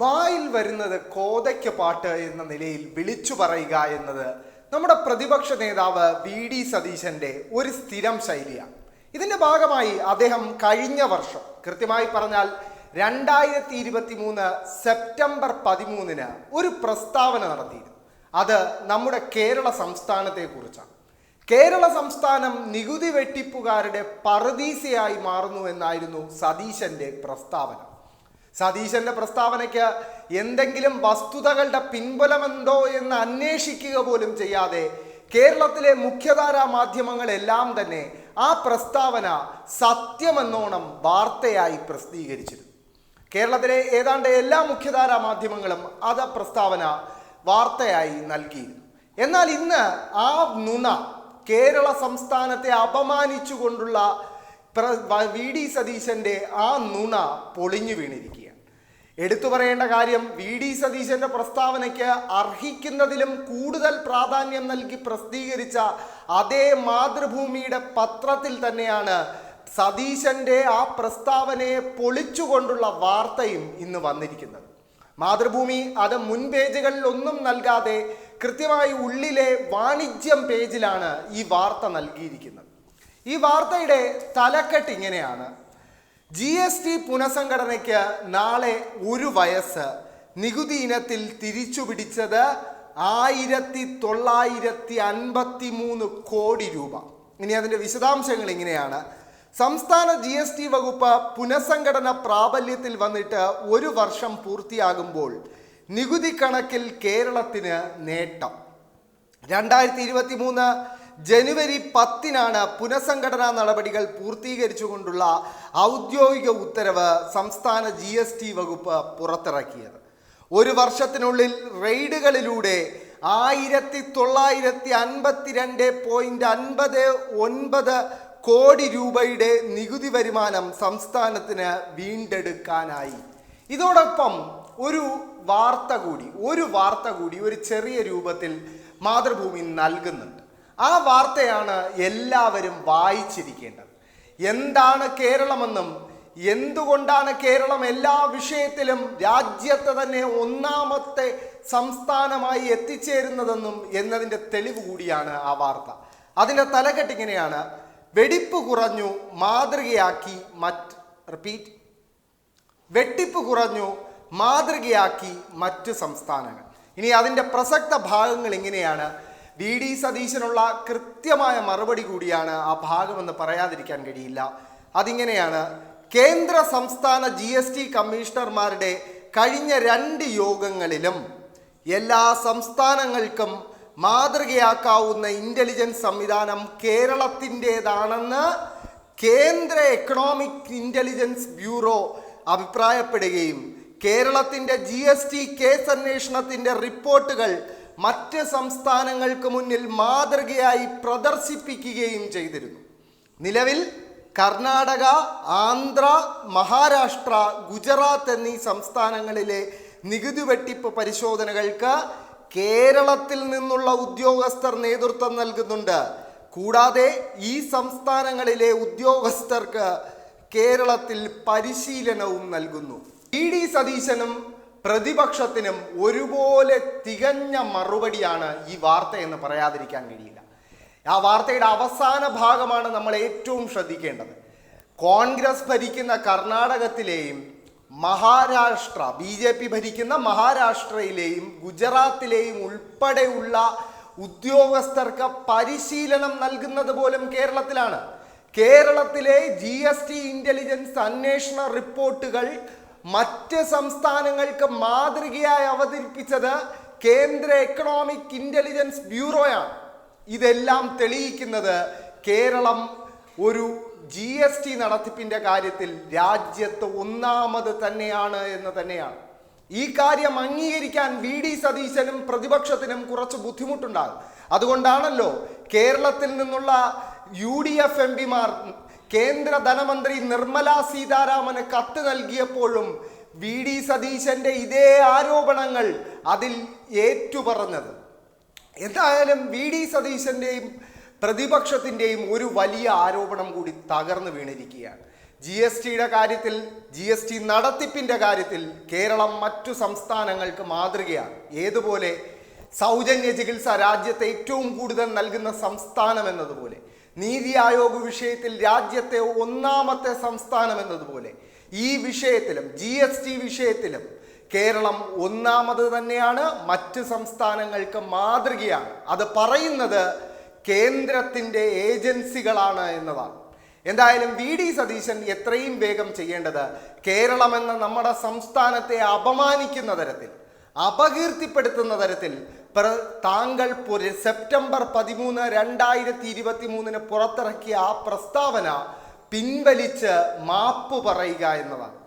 വായിൽ വരുന്നത് കോതയ്ക്ക് പാട്ട് എന്ന നിലയിൽ വിളിച്ചു പറയുക എന്നത് നമ്മുടെ പ്രതിപക്ഷ നേതാവ് വി ഡി സതീശന്റെ ഒരു സ്ഥിരം ശൈലിയാണ്. ഇതിന്റെ ഭാഗമായി അദ്ദേഹം കഴിഞ്ഞ വർഷം കൃത്യമായി പറഞ്ഞാൽ രണ്ടായിരത്തി ഇരുപത്തി മൂന്ന് സെപ്റ്റംബർ പതിമൂന്നിന് ഒരു പ്രസ്താവന നടത്തിയിരുന്നു. അത് നമ്മുടെ കേരള സംസ്ഥാനത്തെ കുറിച്ചാണ്. കേരള സംസ്ഥാനം നികുതി വെട്ടിപ്പുകാരുടെ പറുദീസയായി മാറുന്നു എന്നായിരുന്നു സതീശന്റെ പ്രസ്താവന. സതീശന്റെ പ്രസ്താവനയ്ക്ക് എന്തെങ്കിലും വസ്തുതകളുടെ പിൻബലമെന്തോ എന്ന് അന്വേഷിക്കുക പോലും ചെയ്യാതെ കേരളത്തിലെ മുഖ്യധാരാ മാധ്യമങ്ങളെല്ലാം തന്നെ ആ പ്രസ്താവന സത്യമെന്നോണം വാർത്തയായി പ്രസിദ്ധീകരിച്ചിരുന്നു. കേരളത്തിലെ ഏതാണ്ട് എല്ലാ മുഖ്യധാരാ മാധ്യമങ്ങളും അത് പ്രസ്താവന വാർത്തയായി നൽകിയിരുന്നു. എന്നാൽ ഇന്ന് ആ നുണ കേരള സംസ്ഥാനത്തെ അപമാനിച്ചുകൊണ്ടുള്ള വ- ഡി സതീശന്റെ ആ നുണ പൊളിഞ്ഞു വീണിരിക്കുകയാണ്. എടുത്തു പറയേണ്ട കാര്യം വി ഡി സതീശന്റെ പ്രസ്താവനയ്ക്ക് അർഹിക്കുന്നതിലും കൂടുതൽ പ്രാധാന്യം നൽകി പ്രസിദ്ധീകരിച്ച അതേ മാതൃഭൂമിയുടെ പത്രത്തിൽ തന്നെയാണ് സതീശന്റെ ആ പ്രസ്താവനയെ പൊളിച്ചുകൊണ്ടുള്ള വാർത്തയും ഇന്ന് വന്നിരിക്കുന്നത്. മാതൃഭൂമി അത് മുൻ പേജുകളിൽ ഒന്നും നൽകാതെ കൃത്യമായി ഉള്ളിലെ വാണിജ്യം പേജിലാണ് ഈ വാർത്ത നൽകിയിരിക്കുന്നത്. ഈ വാർത്തയുടെ തലക്കെട്ട് ഇങ്ങനെയാണ്. ജി എസ് ടി പുനഃസംഘടനയ്ക്ക് നാളെ ഒരു വയസ്സ്. നികുതി ഇനത്തിൽ തിരിച്ചു പിടിച്ചത് ആയിരത്തി തൊള്ളായിരത്തി അൻപത്തി മൂന്ന് കോടി രൂപ. ഇനി അതിന്റെ വിശദാംശങ്ങൾ ഇങ്ങനെയാണ്. സംസ്ഥാന ജി എസ് ടി വകുപ്പ് പുനഃസംഘടന പ്രാബല്യത്തിൽ വന്നിട്ട് ഒരു വർഷം പൂർത്തിയാകുമ്പോൾ നികുതി കണക്കിൽ കേരളത്തിന് നേട്ടം. രണ്ടായിരത്തി ഇരുപത്തി മൂന്ന് ജനുവരി പത്തിനാണ് പുനഃസംഘടനാ നടപടികൾ പൂർത്തീകരിച്ചുകൊണ്ടുള്ള ഔദ്യോഗിക ഉത്തരവ് സംസ്ഥാന ജി എസ് ടി വകുപ്പ് പുറത്തിറക്കിയത്. ഒരു വർഷത്തിനുള്ളിൽ റെയ്ഡുകളിലൂടെ ആയിരത്തി തൊള്ളായിരത്തി അൻപത്തിരണ്ട് പോയിന്റ് അൻപത് ഒൻപത് കോടി രൂപയുടെ നികുതി വരുമാനം സംസ്ഥാനത്തിന് വീണ്ടെടുക്കാനായി. ഇതോടൊപ്പം ഒരു വാർത്ത കൂടി ഒരു വാർത്ത കൂടി ഒരു ചെറിയ രൂപത്തിൽ മാതൃഭൂമി നൽകുന്നുണ്ട്. ആ വാർത്തയാണ് എല്ലാവരും വായിച്ചിരിക്കേണ്ടത്. എന്താണ് കേരളമെന്നും എന്തുകൊണ്ടാണ് കേരളം എല്ലാ വിഷയത്തിലും രാജ്യത്തെ തന്നെ ഒന്നാമത്തെ സംസ്ഥാനമായി എത്തിച്ചേരുന്നതെന്നും എന്നതിന്റെ തെളിവ് കൂടിയാണ് ആ വാർത്ത. അതിന്റെ തലക്കെട്ടിങ്ങനെയാണ് വെടിപ്പ് കുറഞ്ഞു മാതൃകയാക്കി മറ്റ് റിപ്പീറ്റ് വെട്ടിപ്പ് കുറഞ്ഞു മാതൃകയാക്കി മറ്റ് സംസ്ഥാനങ്ങൾ. ഇനി അതിന്റെ പ്രസക്ത ഭാഗങ്ങൾ ഇങ്ങനെയാണ്. വി ഡി സതീശനുള്ള കൃത്യമായ മറുപടി കൂടിയാണ് ആ ഭാഗമെന്ന് പറയാതിരിക്കാൻ കഴിയില്ല. അതിങ്ങനെയാണ് കേന്ദ്ര സംസ്ഥാന ജി എസ് ടി കമ്മീഷണർമാരുടെ കഴിഞ്ഞ രണ്ട് യോഗങ്ങളിലും എല്ലാ സംസ്ഥാനങ്ങൾക്കും മാതൃകയാക്കാവുന്ന ഇന്റലിജൻസ് സംവിധാനം കേരളത്തിന്റെതാണെന്ന് കേന്ദ്ര എക്കണോമിക് ഇന്റലിജൻസ് ബ്യൂറോ അഭിപ്രായപ്പെടുകയും കേരളത്തിന്റെ ജി എസ് ടി കേസ് അന്വേഷണത്തിന്റെ റിപ്പോർട്ടുകൾ മറ്റ് സംസ്ഥാനങ്ങൾക്ക് മുന്നിൽ മാതൃകയായി പ്രദർശിപ്പിക്കുകയും ചെയ്തിരുന്നു. നിലവിൽ കർണാടക ആന്ധ്ര മഹാരാഷ്ട്ര ഗുജറാത്ത് എന്നീ സംസ്ഥാനങ്ങളിലെ നികുതി വെട്ടിപ്പ് പരിശോധനകൾക്ക് കേരളത്തിൽ നിന്നുള്ള ഉദ്യോഗസ്ഥർ നേതൃത്വം നൽകുന്നുണ്ട്. കൂടാതെ ഈ സംസ്ഥാനങ്ങളിലെ ഉദ്യോഗസ്ഥർക്ക് കേരളത്തിൽ പരിശീലനവും നൽകുന്നു. ഇ ഡി സതീശനും പ്രതിപക്ഷത്തിനും ഒരുപോലെ തികഞ്ഞ മറുപടിയാണ് ഈ വാർത്ത എന്ന് പറയാതിരിക്കാൻ കഴിയില്ല. ആ വാർത്തയുടെ അവസാന ഭാഗമാണ് നമ്മൾ ഏറ്റവും ശ്രദ്ധിക്കേണ്ടത്. കോൺഗ്രസ് ഭരിക്കുന്ന കർണാടകത്തിലെയും മഹാരാഷ്ട്ര ബി ജെ പി ഭരിക്കുന്ന മഹാരാഷ്ട്രയിലെയും ഗുജറാത്തിലെയും ഉൾപ്പെടെയുള്ള ഉദ്യോഗസ്ഥർക്ക് പരിശീലനം നൽകുന്നത് പോലും കേരളത്തിലാണ്. കേരളത്തിലെ ജി എസ് ടി ഇന്റലിജൻസ് അന്വേഷണ റിപ്പോർട്ടുകൾ മറ്റ് സംസ്ഥാനങ്ങൾക്ക് മാതൃകയായി അവതരിപ്പിച്ചത് കേന്ദ്ര എക്കണോമിക് ഇന്റലിജൻസ് ബ്യൂറോയാണ് ഇതെല്ലാം തെളിയിക്കുന്നത് കേരളം ഒരു ജി എസ് ടി നടത്തിപ്പിന്റെ കാര്യത്തിൽ രാജ്യത്ത് ഒന്നാമത് തന്നെയാണ് എന്ന് തന്നെയാണ്. ഈ കാര്യം അംഗീകരിക്കാൻ വി ഡി സതീശനും പ്രതിപക്ഷത്തിനും കുറച്ച് ബുദ്ധിമുട്ടുണ്ടാകും. അതുകൊണ്ടാണല്ലോ കേരളത്തിൽ നിന്നുള്ള യു ഡി എഫ് എം പിമാർ കേന്ദ്ര ധനമന്ത്രി നിർമ്മല സീതാരാമന് കത്ത് നൽകിയപ്പോഴും വി ഡി സതീശന്റെ ഇതേ ആരോപണങ്ങൾ അതിൽ ഏറ്റുപറഞ്ഞത്. എന്തായാലും വി ഡി സതീശന്റെയും പ്രതിപക്ഷത്തിന്റെയും ഒരു വലിയ ആരോപണം കൂടി തകർന്നു വീണിരിക്കുകയാണ്. ജി എസ് ടിയുടെ കാര്യത്തിൽ ജി എസ് ടി നടത്തിപ്പിന്റെ കാര്യത്തിൽ കേരളം മറ്റു സംസ്ഥാനങ്ങൾക്ക് മാതൃകയാണ്. ഏതുപോലെ സൗജന്യ ചികിത്സ രാജ്യത്തെ ഏറ്റവും കൂടുതൽ നൽകുന്ന സംസ്ഥാനം എന്നതുപോലെ. നീതി ആയോഗ് വിഷയത്തിൽ രാജ്യത്തെ ഒന്നാമത്തെ സംസ്ഥാനം എന്നതുപോലെ ഈ വിഷയത്തിലും ജി എസ് ടി വിഷയത്തിലും കേരളം ഒന്നാമത് തന്നെയാണ്. മറ്റ് സംസ്ഥാനങ്ങൾക്ക് മാതൃകയാണ്. അത് പറയുന്നത് കേന്ദ്രത്തിന്റെ ഏജൻസികളാണ് എന്നതാണ്. എന്തായാലും വി ഡി സതീശൻ എത്രയും വേഗം ചെയ്യേണ്ടത് കേരളം എന്ന നമ്മുടെ സംസ്ഥാനത്തെ അപമാനിക്കുന്ന തരത്തിൽ അപകീർത്തിപ്പെടുത്തുന്ന തരത്തിൽ പ്ര- താങ്കൾ സെപ്റ്റംബർ പതിമൂന്ന് രണ്ടായിരത്തി ഇരുപത്തി മൂന്നിന് പുറത്തിറക്കിയ ആ പ്രസ്താവന പിൻവലിച്ച് മാപ്പ് പറയുക എന്നതാണ്.